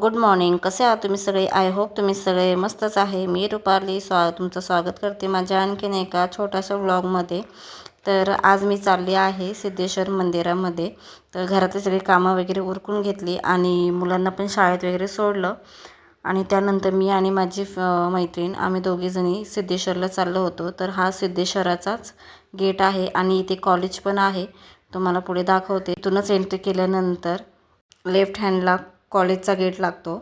Good morning. कसे आहात तुम्ही सगळे? आय होप तुम्ही सगळे मस्तच आहे. मी रुपाली स्वा तुमचं स्वागत करते माझ्या आणखीन एका छोट्याशा व्लॉगमध्ये तर आज मी चालली आहे सिद्धेश्वर मंदिरामध्ये. तर घरातले सगळी कामं वगैरे उरकून घेतली आणि मुलांना पण शाळेत वगैरे सोडलं. आणि त्यानंतर मी आणि माझी फ मैत्रीण आम्ही दोघीजणी सिद्धेश्वरला चाललो होतो. तर हा सिद्धेश्वराचाच गेट आहे आणि इथे कॉलेज पण आहे. तुम्हाला पुढे दाखवते. इथूनच एंट्री केल्यानंतर लेफ्ट हँडला कॉलेजचा गेट लागतो.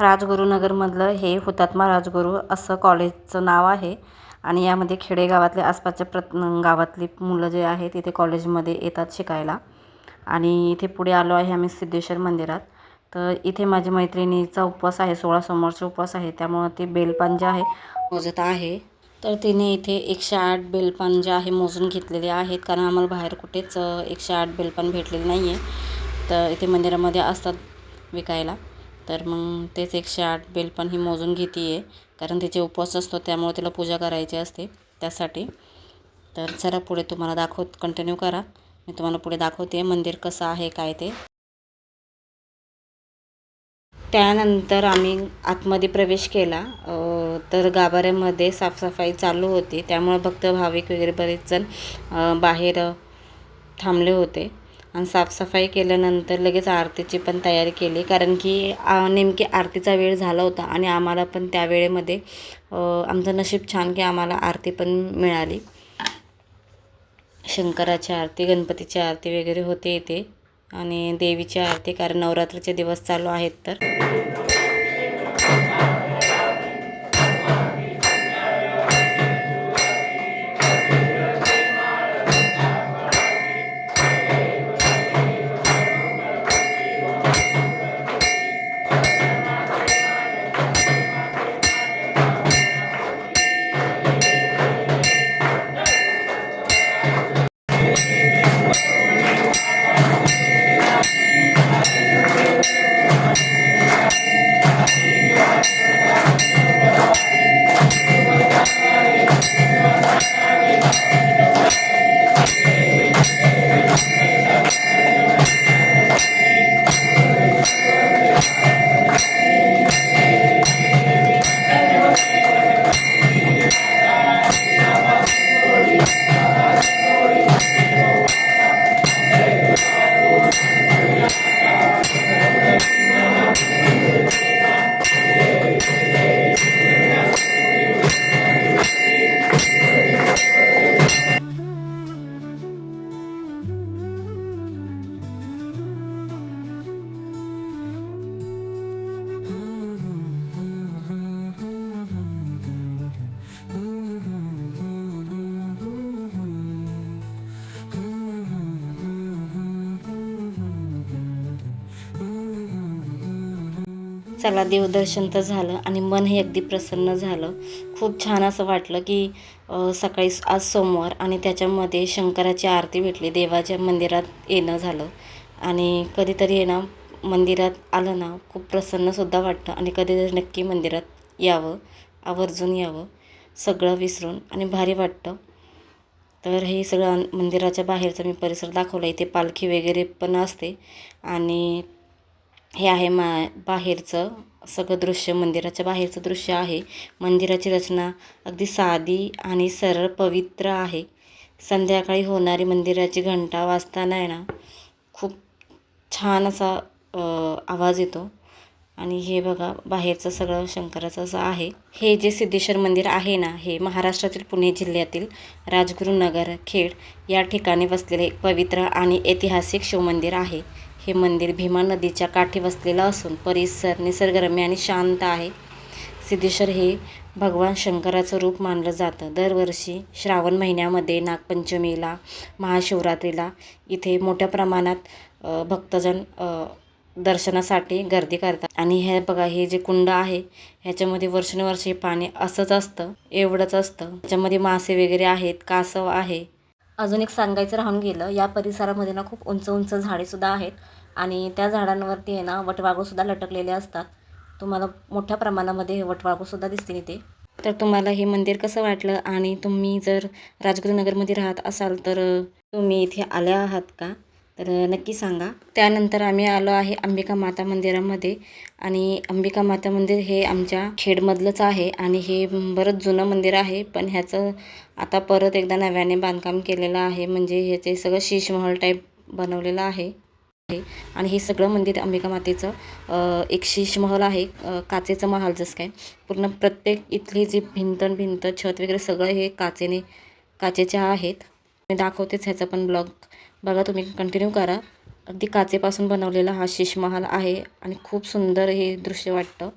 राजगुरुनगरमधलं हे हुतात्मा राजगुरू असं कॉलेजचं नाव आहे. आणि यामध्ये खेडेगावातले आसपासच्या प्रत गावातली मुलं जे आहेत तिथे कॉलेजमध्ये येतात शिकायला. आणि इथे पुढे आलो आहे आम्ही सिद्धेश्वर मंदिरात. तर इथे माझ्या मैत्रिणीचा उपवास आहे सोळा सोमवारचा उपवास आहे. त्यामुळं ती बेलपान जे आहे मोजत आहे. तर तिने इथे एकशे आठ बेलपान जे आहे मोजून घेतलेले आहेत. कारण आम्हाला बाहेर कुठेच एकशे आठ बेलपान भेटलेले नाही आहे तर इथे मंदिरामध्ये असतात विकायला. तर मग तेच एकशे आठ बेल पण ही मोजून घेते आहे कारण तिचे उपवास असतो त्यामुळे तिला पूजा करायची असते त्यासाठी. तर चला पुढे तुम्हाला दाखवत कंटिन्यू करा. मी तुम्हाला पुढे दाखवते मंदिर कसं आहे काय ते. त्यानंतर आम्ही आतमध्ये प्रवेश केला. तर गाभाऱ्यामध्ये साफसफाई चालू होती. त्यामुळे भक्त भाविक वगैरे बरेच जण बाहेर थांबले होते. आणि साफसफाई केल्यानंतर लगेच आरतीची पण तयारी केली. कारण की नेमकी आरतीचा वेळ झाला होता आणि आम्हाला पण त्या वेळेमध्ये आमचं नशीब छान की आम्हाला आरती पण मिळाली. शंकराची आरती गणपतीची आरती वगैरे होते इथे. आणि देवीची आरती कारण नवरात्रीचे दिवस चालू आहेत तर. चला देवदर्शन तर झालं आणि मन हे अगदी प्रसन्न झालं. खूप छान असं वाटलं की सकाळी आज सोमवार आणि त्याच्यामध्ये शंकराची आरती भेटली देवाच्या मंदिरात येणं झालं. आणि कधीतरी येणं मंदिरात आलं ना खूप प्रसन्नसुद्धा वाटतं आणि कधीतरी नक्की मंदिरात यावं आवर्जून यावं सगळं विसरून आणि भारी वाटतं. तर हे सगळं मंदिराच्या बाहेरचा मी परिसर दाखवला इथे पालखी वगैरे पण असते आणि हे आहे मा बाहेरचं सगळं दृश्य मंदिराच्या बाहेरचं दृश्य आहे. मंदिराची रचना अगदी साधी आणि सरळ पवित्र आहे. संध्याकाळी होणारी मंदिराची घंटा वाजताना आहे ना खूप छान असा आवाज येतो. आणि हे बघा बाहेरचं सगळं शंकराचं असं आहे. हे जे सिद्धेश्वर मंदिर आहे ना हे महाराष्ट्रातील पुणे जिल्ह्यातील राजगुरुनगर खेड या ठिकाणी वसलेले एक पवित्र आणि ऐतिहासिक शिवमंदिर आहे. हे मंदिर भीमा नदीच्या काठी वसलेलं असून परिसर निसर्गरम्य आणि शांत आहे. सिद्धेश्वर हे भगवान शंकराचं रूप मानलं जातं. दरवर्षी श्रावण महिन्यामध्ये नागपंचमीला महाशिवरात्रीला इथे मोठ्या प्रमाणात भक्तजन दर्शनासाठी गर्दी करतात. आणि हे बघा हे जे कुंड आहे ह्याच्यामध्ये वर्षानुवर्ष हे पाणी असंच असतं एवढंच असतं. ह्याच्यामध्ये मासे वगैरे आहेत कासव आहे. अजून एक सांगायचं राहून गेलं या परिसरामध्ये ना खूप उंच उंच झाडेसुद्धा आहेत. आणि त्या झाडांवरती आहे ना वटवाघूसुद्धा लटकलेले असतात. तुम्हाला मोठ्या प्रमाणामध्ये वटवाघूसुद्धा दिसतील इथे. तर तुम्हाला हे मंदिर कसं वाटलं? आणि तुम्ही जर राजगुरुनगरमध्ये राहत असाल तर तुम्ही इथे आल्या आहात का? तर नक्की सांगा. त्यानंतर आम्ही आलो आहे अंबिका माता मंदिरामध्ये. आणि अंबिका माता मंदिर हे आमच्या खेडमधलंच आहे. आणि हे बरंच जुनं मंदिर आहे. पण ह्याचं आता परत एकदा नव्याने बांधकाम केलेलं आहे. म्हणजे ह्याचे सगळं शीशमहल टाईप बनवलेलं आहे. आहे. आणि हे सगळं मंदिर अंबिका मातेचं एक शीशमहल आहे. काचेचं महाल जसं काय. पूर्ण प्रत्येक इथली जी भिंत भिंत छत वगैरे सगळं हे काचेने काचेच्या आहेत. मी दाखवतेच ह्याचा पण ब्लॉग. बघा तुम्ही कंटिन्यू करा. अगदी काचेपासून बनवलेला हा शीशमहाल आहे आणि खूप सुंदर हे दृश्य वाटतं.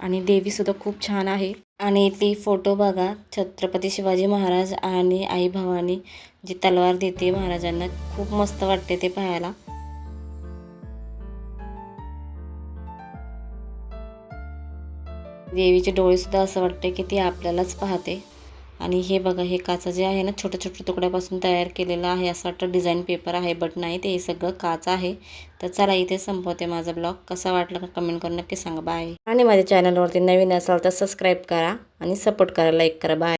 आणि देवीसुद्धा खूप छान आहे. आणि ती फोटो बघा छत्रपती शिवाजी महाराज आणि आई भवानी जी तलवार देते महाराजांना. खूप मस्त वाटते ते पाहायला. देवीचे डोळेसुद्धा असं वाटते की ती आपल्यालाच पाहते. आणि हे बघा हे काचा जे आहे ना छोट्या छोट्या तुकड्यापासून तयार केलेलं आहे. असं वाटतं डिझाईन पेपर आहे बट नाही ते हे सगळं काच आहे. तर चला इथे संपवते माझा ब्लॉग. कसा वाटला का कमेंट करून नक्की सांगा. बाय आणि माझ्या चॅनलवरती नवीन असाल तर सबस्क्राईब करा आणि सपोर्ट करा लाईक करा. बाय